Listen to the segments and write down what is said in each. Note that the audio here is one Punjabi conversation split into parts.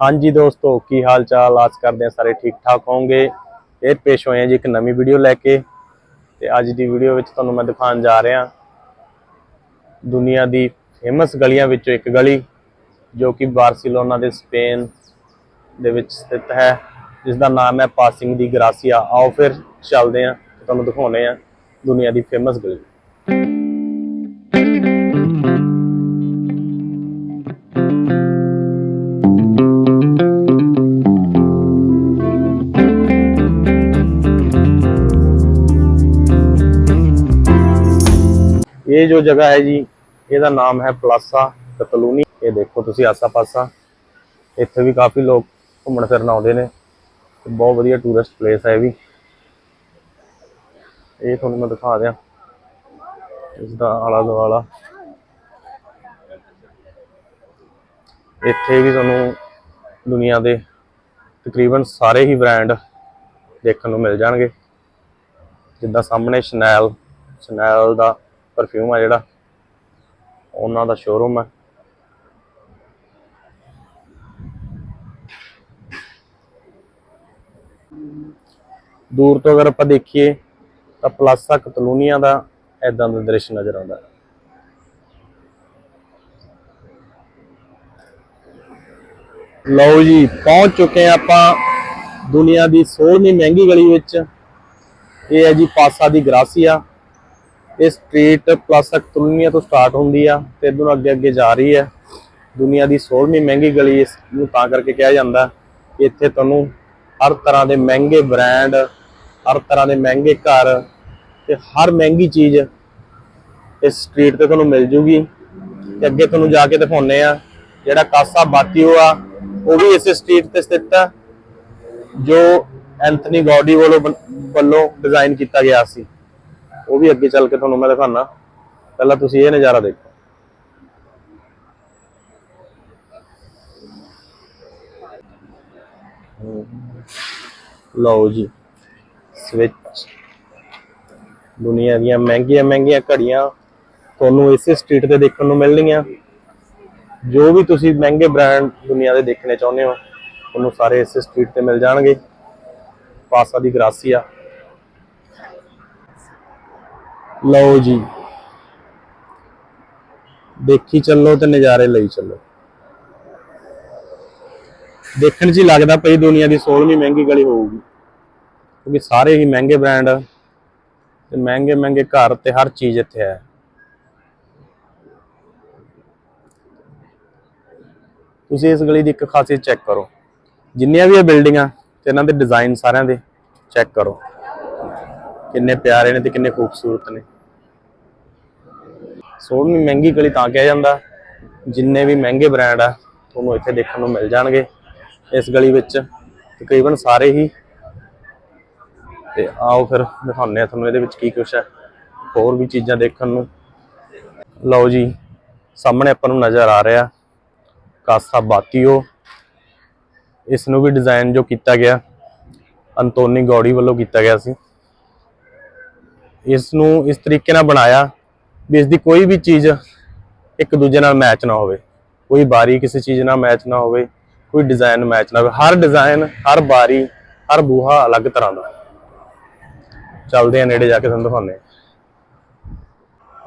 ਹਾਂਜੀ ਦੋਸਤੋ, ਕੀ ਹਾਲ ਚਾਲ ਆਸ ਕਰਦੇ ਹਾਂ ਸਾਰੇ ਠੀਕ ਠਾਕ ਹੋਵੋਗੇ। ਇਹ ਪੇਸ਼ ਹੋਏ ਹਾਂ ਜੀ ਇੱਕ ਨਵੀਂ ਵੀਡੀਓ ਲੈ ਕੇ ਤੇ ਅੱਜ ਦੀ ਵੀਡੀਓ ਵਿੱਚ ਤੁਹਾਨੂੰ ਮੈਂ ਦਿਖਾਉਣ ਜਾ ਰਿਹਾ। ਦੁਨੀਆ ਦੀ ਫੇਮਸ ਗਲੀਆਂ ਵਿੱਚੋਂ ਇੱਕ ਗਲੀ, ਜੋ ਕਿ ਬਾਰਸੀਲੋਨਾ ਦੇ ਸਪੇਨ ਦੇ ਵਿੱਚ ਸਥਿਤ ਹੈ ਜਿਸ ਦਾ ਨਾਮ ਹੈ ਪਾਸਿੰਗ ਦੀ ਗਰਾਸੀਆ। ਆਓ ਫਿਰ ਚੱਲਦੇ ਹਾਂ ਤੇ ਤੁਹਾਨੂੰ ਦਿਖਾਉਂਦੇ ਹਾਂ ਦੁਨੀਆ ਦੀ ਫੇਮਸ ਗਲੀ। ਇਹ ਜੋ ਜਗ੍ਹਾ ਹੈ ਜੀ, ਇਹਦਾ ਨਾਮ ਹੈ ਪਲਾਸਾ ਕਤਲੂਨੀ। ਇਹ ਦੇਖੋ ਤੁਸੀਂ ਆਸਾ ਪਾਸਾ ਇੱਥੇ ਵੀ ਕਾਫੀ ਲੋਕ ਘੁੰਮਣ ਫਿਰਨ ਆਉਂਦੇ ਨੇ। ਬਹੁਤ ਵਧੀਆ ਟੂਰਿਸਟ ਪਲੇਸ ਹੈ ਇਹ ਵੀ। ਇਹ ਤੁਹਾਨੂੰ ਮੈਂ ਦਿਖਾ ਦਿਆਂ। ਇਸ ਦਾ ਆਲਾ ਦੁਆਲਾ ਇੱਥੇ ਵੀ ਤੁਹਾਨੂੰ ਦੁਨੀਆ ਦੇ ਤਕਰੀਬਨ ਸਾਰੇ ਹੀ ਬ੍ਰਾਂਡ ਦੇਖਣ ਨੂੰ ਮਿਲ ਜਾਣਗੇ। ਜਿੱਦਾਂ ਸਾਹਮਣੇ ਸ਼ਨੈਲ ਸ਼ਨੈਲ ਦਾ ਪਰਫਿਊਮ ਆ ਜਿਹੜਾ, ਉਹਨਾਂ ਦਾ ਸ਼ੋਰੂਮ ਹੈ ਦੂਰ ਤੋਂ ਅਗਰ ਆਪਾਂ ਦੇਖੀਏ, ਤਾਂ ਪਲਾਸਾ ਕਤਲੂਨੀਆ ਦਾ ਐਦਾਂ ਦਾ ਦ੍ਰਿਸ਼ ਨਜ਼ਰ ਆਉਂਦਾ। ਹੈ ਲਓ ਜੀ, ਪਹੁੰਚ ਚੁੱਕੇ ਹਾਂ ਆਪਾਂ ਦੁਨੀਆ ਦੀ 16ਵੀਂ ਮਹਿੰਗੀ ਗਲੀ ਵਿੱਚ। ਇਹ ਹੈ ਜੀ ਪਾਸਾ ਦੀ ਗ੍ਰਾਸੀਆ। ਇਹ ਸਟਰੀਟ ਪਲਾਸਾ ਕਤਲੂਨੀਆ ਤੋਂ ਸਟਾਰਟ ਹੁੰਦੀ ਆ ਤੇ ਇਧਰੋਂ ਅੱਗੇ ਅੱਗੇ ਜਾ ਰਹੀ ਹੈ ਦੁਨੀਆ ਦੀ 16ਵੀਂ ਮਹਿੰਗੀ ਗਲੀ ਇਸ ਨੂੰ ਤਾਂ ਕਰਕੇ ਕਿਹਾ ਜਾਂਦਾ। ਇੱਥੇ ਤੁਹਾਨੂੰ ਹਰ ਤਰ੍ਹਾਂ ਦੇ ਮਹਿੰਗੇ ਬ੍ਰਾਂਡ ਹਰ ਤਰ੍ਹਾਂ ਦੇ ਮਹਿੰਗੇ ਘਰ ਤੇ ਹਰ ਮਹਿੰਗੀ ਚੀਜ਼ ਇਸ ਸਟਰੀਟ ਤੇ ਤੁਹਾਨੂੰ ਮਿਲ ਜੂਗੀ। ਤੇ ਅੱਗੇ ਤੁਹਾਨੂੰ ਜਾ ਕੇ ਦਿਖਾਉਨੇ ਆ ਜਿਹੜਾ ਕਾਸਾ ਬਾਤੀਓ ਆ, ਉਹ ਵੀ ਇਸੇ ਸਟਰੀਟ ਤੇ ਸਥਿਤ ਹੈ ਜੋ ਐਂਥਨੀ ਗੌਡੀ ਵੱਲੋਂ ਵੱਲੋਂ ਡਿਜ਼ਾਈਨ ਕੀਤਾ ਗਿਆ ਸੀ। ਉਹ ਵੀ ਅੱਗੇ ਚੱਲ ਕੇ ਤੁਹਾਨੂੰ ਮੈਂ ਦਿਖਾਣਾ ਪਹਿਲਾਂ ਤੁਸੀਂ ਇਹ ਨਜ਼ਾਰਾ ਦੇਖੋ। ਲਓ ਜੀ, ਸਵਿਚ। ਦੁਨੀਆ ਦੀਆਂ ਮਹਿੰਗੀਆਂ ਮਹਿੰਗੀਆਂ ਘੜੀਆਂ ਤੁਹਾਨੂੰ ਇਸੇ ਸਟਰੀਟ ਤੇ ਦੇਖਣ ਨੂੰ ਮਿਲਣਗੀਆਂ। ਜੋ ਵੀ ਤੁਸੀਂ ਮਹਿੰਗੇ ਬ੍ਰਾਂਡ ਦੁਨੀਆ ਦੇ ਦੇਖਣੇ ਚਾਹੁੰਦੇ ਹੋ ਤੁਹਾਨੂੰ ਸਾਰੇ ਇਸੇ ਸਟਰੀਟ ਤੇ ਮਿਲ ਜਾਣਗੇ। ਪਾਸਾ ਦੀ ਗ੍ਰਾਸੀਆ। ਲਓ ਜੀ। ਦੇਖੀ ਚੱਲੋ ਤੇ ਨਜ਼ਾਰੇ ਲਈ ਚੱਲੋ। ਦੇਖਣ 'ਚ ਹੀ ਲੱਗਦਾ ਪਈ ਦੁਨੀਆ ਦੀ 16ਵੀਂ ਮਹਿੰਗੀ ਗਲੀ ਹੋਊਗੀ। ਕਿਉਂਕਿ ਸਾਰੇ ਹੀ ਮਹਿੰਗੇ ਬ੍ਰਾਂਡ ਤੇ ਮਹਿੰਗੇ ਮਹਿੰਗੇ ਘਰ ਤੇ ਹਰ ਚੀਜ਼ ਇੱਥੇ ਹੈ। ਤੁਸੀਂ ਇਸ ਗਲੀ ਦੀ ਇੱਕ ਖਾਸੀਅਤ ਚੈੱਕ ਕਰੋ। ਜਿੰਨੀਆਂ ਵੀ ਇਹ ਬਿਲਡਿੰਗਾਂ ਤੇ ਇਹਨਾਂ ਦੇ ਡਿਜ਼ਾਈਨ ਸਾਰਿਆਂ ਦੇ ਚੈੱਕ ਕਰੋ। ਕਿੰਨੇ ਪਿਆਰੇ ਨੇ ਤੇ ਕਿੰਨੇ ਖੂਬਸੂਰਤ ਨੇ। 16ਵੀਂ ਮਹਿੰਗੀ ਗਲੀ ਤਾਂ ਕਿਹਾ ਜਾਂਦਾ, ਜਿੰਨੇ ਵੀ ਮਹਿੰਗੇ ਬ੍ਰਾਂਡ ਆ, ਤੁਹਾਨੂੰ ਇੱਥੇ ਦੇਖਣ ਨੂੰ ਮਿਲ ਜਾਣਗੇ ਇਸ ਗਲੀ ਵਿੱਚ, ਤਕਰੀਬਨ ਸਾਰੇ ਹੀ। ਤੇ ਆਓ ਫਿਰ ਦਿਖਾਉਂਦੇ ਆ ਤੁਹਾਨੂੰ ਇਹਦੇ ਵਿੱਚ ਕੀ ਕੁਛ ਹੈ, ਹੋਰ ਵੀ ਚੀਜ਼ਾਂ ਦੇਖਣ ਨੂੰ। ਲਓ ਜੀ, ਸਾਹਮਣੇ ਆਪਾਂ ਨੂੰ ਨਜ਼ਰ ਆ ਰਿਹਾ ਕਾਸਾ ਬਾਤੀਓ ਇਸ ਨੂੰ ਵੀ ਡਿਜ਼ਾਈਨ ਜੋ ਕੀਤਾ ਗਿਆ, ਅੰਤੋਨੀ ਗੌੜੀ ਵੱਲੋਂ ਕੀਤਾ ਗਿਆ ਸੀ। ਇਸ ਨੂੰ ਇਸ ਤਰੀਕੇ ਨਾਲ ਬਣਾਇਆ ਵੀ ਇਸ ਦੀ ਕੋਈ ਵੀ ਚੀਜ਼ ਇੱਕ ਦੂਜੇ ਨਾਲ ਮੈਚ ਨਾ ਹੋਵੇ। ਕੋਈ ਬਾਰੀ ਕਿਸੇ ਚੀਜ਼ ਨਾਲ ਮੈਚ ਨਾ ਹੋਵੇ, ਕੋਈ ਡਿਜ਼ਾਈਨ ਮੈਚ ਨਾ ਹੋਵੇ। ਹਰ ਡਿਜ਼ਾਈਨ ਹਰ ਬਾਰੀ, ਹਰ ਬੂਹਾ ਅਲੱਗ ਤਰ੍ਹਾਂ ਦਾ। ਚੱਲਦੇ ਆ ਨੇੜੇ ਜਾ ਕੇ ਤੁਹਾਨੂੰ ਦਿਖਾਉਂਦੇ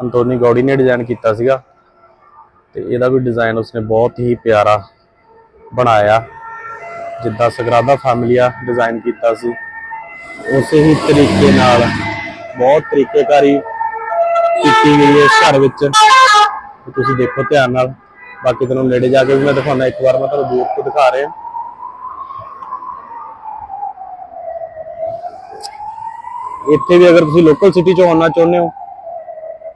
ਅੰਤੋਨੀ ਗੌੜੀ ਨੇ ਡਿਜ਼ਾਈਨ ਕੀਤਾ ਸੀਗਾ ਤੇ ਇਹਦਾ ਵੀ ਡਿਜ਼ਾਈਨ ਉਸਨੇ ਬਹੁਤ ਹੀ ਪਿਆਰਾ ਬਣਾਇਆ। ਜਿੱਦਾਂ ਸਗਰਾਦਾ ਫੈਮਲੀਆ ਡਿਜ਼ਾਈਨ ਕੀਤਾ ਸੀ, ਉਸੇ ਹੀ ਤਰੀਕੇ ਨਾਲ ਬਹੁਤ ਤਰੀਕੇਕਾਰੀ ਕੀਤੀ ਗਈ ਹੈ ਇਸ ਘਰ ਵਿੱਚ। ਤੁਸੀਂ ਦੇਖੋ ਧਿਆਨ ਨਾਲ। ਬਾਕੀ ਤੁਹਾਨੂੰ ਨੇੜੇ ਜਾ ਕੇ ਵੀ ਮੈਂ ਦਿਖਾਉਣਾ। ਇੱਕ ਵਾਰ ਮੈਂ ਤੁਹਾਨੂੰ ਦੂਰ ਤੋਂ ਦਿਖਾ ਰਿਹਾ। ਇੱਥੇ ਵੀ ਅਗਰ ਤੁਸੀਂ ਲੋਕਲ ਸਿਟੀ ਚ ਆਉਣਾ ਚਾਹੁੰਦੇ ਹੋ,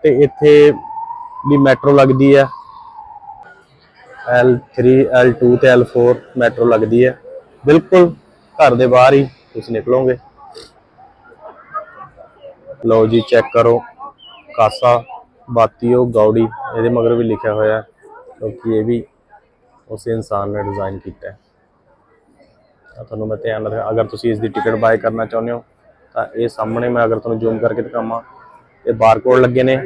ਤੇ ਇੱਥੇ ਵੀ ਮੈਟਰੋ ਲੱਗਦੀ ਹੈ। L3 L2 ਤੇ L4 ਮੈਟਰੋ ਲੱਗਦੀ ਹੈ। ਬਿਲਕੁਲ ਘਰ ਦੇ ਬਾਹਰ ਹੀ ਤੁਸੀਂ ਨਿਕਲੋਗੇ। ਲਓ ਜੀ ਚੈੱਕ ਕਰੋ। ਕਾਸਾ, ਬਾਤੀਓ ਗੌੜੀ ਇਹਦੇ ਮਗਰ ਵੀ ਲਿਖਿਆ ਹੋਇਆ ਕਿਉਂਕਿ ਇਹ ਵੀ ਉਸੇ ਇਨਸਾਨ ਨੇ ਡਿਜ਼ਾਈਨ ਕੀਤਾ ਹੈ। ਤੁਹਾਨੂੰ ਮੈਂ ਧਿਆਨ ਰੱਖਿਆ, ਅਗਰ ਤੁਸੀਂ ਇਸ ਦੀ ਟਿਕਟ ਬਾਏ ਕਰਨਾ ਚਾਹੁੰਦੇ ਹੋ, ਤਾਂ ਇਹ ਸਾਹਮਣੇ ਮੈਂ ਅਗਰ ਤੁਹਾਨੂੰ ਜ਼ੂਮ ਕਰਕੇ ਦਿਖਾਵਾਂ, ਇਹ ਬਾਰਕੋਡ ਲੱਗੇ ਨੇ।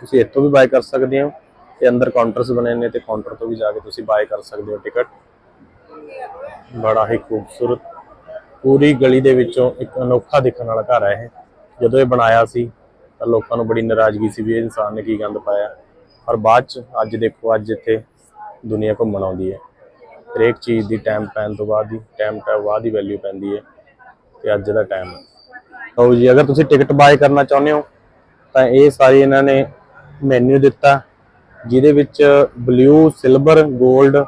ਤੁਸੀਂ ਇੱਥੋਂ ਵੀ ਬਾਏ ਕਰ ਸਕਦੇ ਹੋ ਤੇ ਅੰਦਰ ਕਾਊਂਟਰਸ ਬਣੇ ਨੇ ਤੇ ਕਾਊਂਟਰ ਤੋਂ ਵੀ ਜਾ ਕੇ ਤੁਸੀਂ ਬਾਏ ਕਰ ਸਕਦੇ ਹੋ ਟਿਕਟ ਬੜਾ ਹੀ ਖੂਬਸੂਰਤ, ਪੂਰੀ ਗਲੀ ਦੇ ਵਿੱਚੋਂ ਇੱਕ ਅਨੋਖਾ ਦਿਖਣ ਵਾਲਾ ਘਰ ਹੈ ਇਹ। ਜਦੋਂ ਇਹ ਬਣਾਇਆ ਸੀ, ਤਾਂ ਲੋਕਾਂ ਨੂੰ ਬੜੀ ਨਾਰਾਜ਼ਗੀ ਸੀ ਵੀ ਇਹ ਇਨਸਾਨ ਨੇ ਕੀ ਗੰਦ ਪਾਇਆ। ਪਰ ਬਾਅਦ ਚ, ਅੱਜ ਦੇਖੋ, ਅੱਜ ਇੱਥੇ ਦੁਨੀਆ ਘੁੰਮਣ ਆਉਂਦੀ ਹੈ। ਹਰੇਕ ਚੀਜ਼ ਦੀ ਟਾਈਮ ਪੈਣ ਤੋਂ ਬਾਅਦ ਹੀ ਟਾਈਮ ਤੋਂ ਬਾਅਦ ਹੀ ਵੈਲਿਊ ਪੈਂਦੀ ਹੈ ਤੇ ਅੱਜ ਦਾ ਟਾਈਮ ਲਓ ਜੀ, ਅਗਰ ਤੁਸੀਂ ਟਿਕਟ ਬਾਏ ਕਰਨਾ ਚਾਹੁੰਦੇ ਹੋ, ਤਾਂ ਇਹ ਸਾਰੀ ਇਹਨਾਂ ਨੇ ਮੈਨੂ ਦਿੱਤਾ, ਜਿਹਦੇ ਵਿੱਚ ਬਲੂ ਸਿਲਵਰ 골ਡ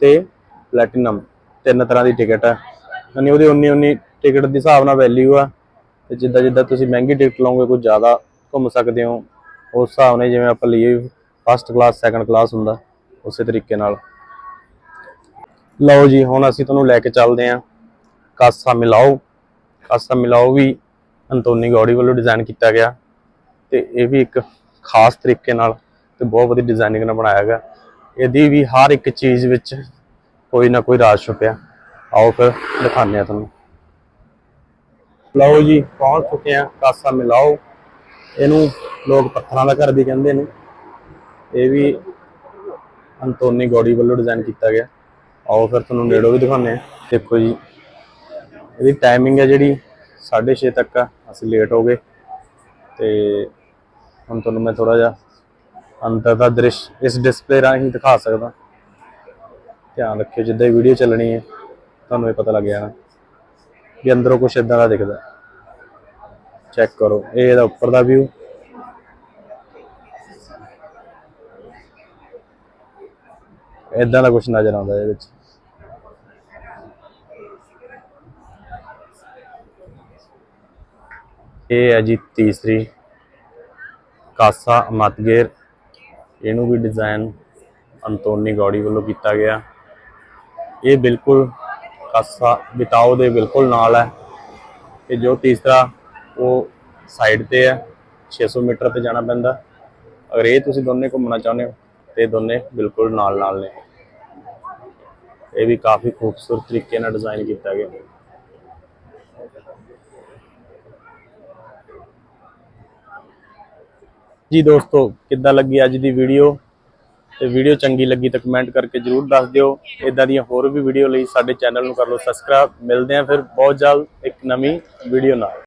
ਤੇ ਪਲੈਟੀਨਮ ਤਿੰਨ ਤਰ੍ਹਾਂ ਦੀ ਟਿਕਟ ਹੈ। ਯਾਨੀ ਉਹਦੀ 19 19 ਟਿਕਟ ਦੇ ਹਿਸਾਬ ਨਾਲ ਵੈਲਿਊ ਆ। ਤੇ ਜਿੱਦਾਂ ਜਿੱਦਾਂ ਤੁਸੀਂ ਮਹਿੰਗੀ ਟਿਕਟ ਲਓਗੇ, ਕੁਝ ਜ਼ਿਆਦਾ ਘੁੰਮ ਸਕਦੇ ਹੋ। ਉਸ ਹਿਸਾਬ ਨਾਲ ਜਿਵੇਂ ਆਪਾਂ ਲਈਏ ਫਸਟ ਕਲਾਸ ਸੈਕੰਡ ਕਲਾਸ ਹੁੰਦਾ, ਉਸੇ ਤਰੀਕੇ ਨਾਲ। ਲਓ ਜੀ, ਹੁਣ ਅਸੀਂ ਤੁਹਾਨੂੰ ਲੈ ਕੇ ਚੱਲਦੇ ਹਾਂ। ਕਾਸਾ ਮਿਲਾਓ। ਕਾਸਾ ਮਿਲਾਓ ਵੀ ਅੰਤੋਨੀ ਗੌੜੀ ਵੱਲੋਂ ਡਿਜ਼ਾਈਨ ਕੀਤਾ ਗਿਆ। ਤੇ ਇਹ ਵੀ ਇੱਕ ਖਾਸ ਤਰੀਕੇ ਨਾਲ ਤੇ ਬਹੁਤ ਵਧੀਆ ਡਿਜ਼ਾਈਨਿੰਗ ਨਾਲ ਬਣਾਇਆ ਗਿਆ। ਇਹਦੀ ਵੀ ਹਰ ਇੱਕ ਚੀਜ਼ ਵਿੱਚ ਕੋਈ ਨਾ ਕੋਈ ਰਾਜ ਛੁਪਿਆ। ਆਓ ਫਿਰ ਦਿਖਾਉਂਦੇ ਆ ਤੁਹਾਨੂੰ। ਲਓ ਜੀ, ਪਹੁੰਚ ਚੁੱਕੇ ਆ ਕਾਸਾ ਮਿਲਾਓ। ਇਹਨੂੰ ਲੋਕ ਪੱਥਰਾਂ ਦਾ ਘਰ ਵੀ ਕਹਿੰਦੇ ਨੇ। ਇਹ ਵੀ ਅੰਤੋਨੀ ਗੌੜੀ ਵੱਲੋਂ ਡਿਜ਼ਾਈਨ ਕੀਤਾ ਗਿਆ। ਆਓ ਫਿਰ ਤੁਹਾਨੂੰ ਨੇੜੋਂ ਵੀ ਦਿਖਾਉਂਦੇ ਆ ਦੇਖੋ ਜੀ, ਇਹਦੀ ਟਾਈਮਿੰਗ ਹੈ ਜਿਹੜੀ 6:30 ਤੱਕ ਆ, ਅਸੀਂ ਲੇਟ ਹੋ ਗਏ। ਤੇ ਹੁਣ ਤੁਹਾਨੂੰ ਮੈਂ ਥੋੜਾ ਜਿਹਾ ਅੰਤਰ ਦਾ ਦ੍ਰਿਸ਼ ਇਸ ਡਿਸਪਲੇ ਰਾਹੀਂ ਦਿਖਾ ਸਕਦਾ। ਧਿਆਨ ਰੱਖਿਓ, ਜਿੱਦਾਂ ਹੀ ਵੀਡੀਓ ਚੱਲਣੀ ਹੈ, ਤੁਹਾਨੂੰ ਇਹ ਪਤਾ ਲੱਗ ਜਾਣਾ। ਵੀ ਅੰਦਰੋਂ ਕੁਝ ਇਦਾਂ ਦਾ ਦਿਖਦਾ। ਚੈੱਕ ਕਰੋ, ਇਹ ਇਹਦਾ ਉੱਪਰ ਦਾ ਵਿਊ ਇਦਾਂ ਦਾ ਕੁਝ ਨਜ਼ਰ ਆਉਂਦਾ ਇਹਦੇ ਵਿੱਚ। ਇਹ ਹੈ ਜੀ ਤੀਸਰੀ। ਕਾਸਾ ਮਤਗੇਰ ਇਹਨੂੰ ਵੀ ਡਿਜ਼ਾਈਨ ਅੰਤੋਨੀ ਗੌੜੀ ਵੱਲੋਂ ਕੀਤਾ ਗਿਆ। ਇਹ ਬਿਲਕੁਲ ਕਾਸਾ ਬਿਤਾਓ ਦੇ ਬਿਲਕੁਲ ਨਾਲ ਹੈ। ਤੇ ਜੋ ਤੀਸਰਾ, ਉਹ ਸਾਈਡ ਤੇ ਹੈ। 600 ਮੀਟਰ ਤੇ ਜਾਣਾ ਪੈਂਦਾ। ਅਗਰ ਇਹ ਤੁਸੀਂ ਦੋਨੇ ਘੁੰਮਣਾ ਚਾਹੁੰਦੇ ਹੋ, ਤੇ ਦੋਨੇ ਬਿਲਕੁਲ ਨਾਲ ਨਾਲ ਨੇ। ਇਹ ਵੀ ਕਾਫੀ ਖੂਬਸੂਰਤ ਤਰੀਕੇ ਨਾਲ ਡਿਜ਼ਾਈਨ ਕੀਤਾ ਗਿਆ। ਜੀ ਦੋਸਤੋ, ਕਿੱਦਾਂ ਲੱਗੀ ਅੱਜ ਦੀ ਵੀਡੀਓ ਤੇ ਵੀਡੀਓ ਚੰਗੀ ਲੱਗੀ ਤਾਂ ਕਮੈਂਟ ਕਰਕੇ ਜਰੂਰ ਦੱਸ ਦਿਓ। ਇਦਾਂ ਦੀਆਂ ਹੋਰ ਵੀ ਵੀਡੀਓ ਲਈ ਸਾਡੇ ਚੈਨਲ ਨੂੰ ਕਰ ਲਓ ਸਬਸਕ੍ਰਾਈਬ ਮਿਲਦੇ ਆਂ ਫਿਰ, ਬਹੁਤ ਜਲਦ ਇੱਕ ਨਵੀਂ ਵੀਡੀਓ ਨਾਲ।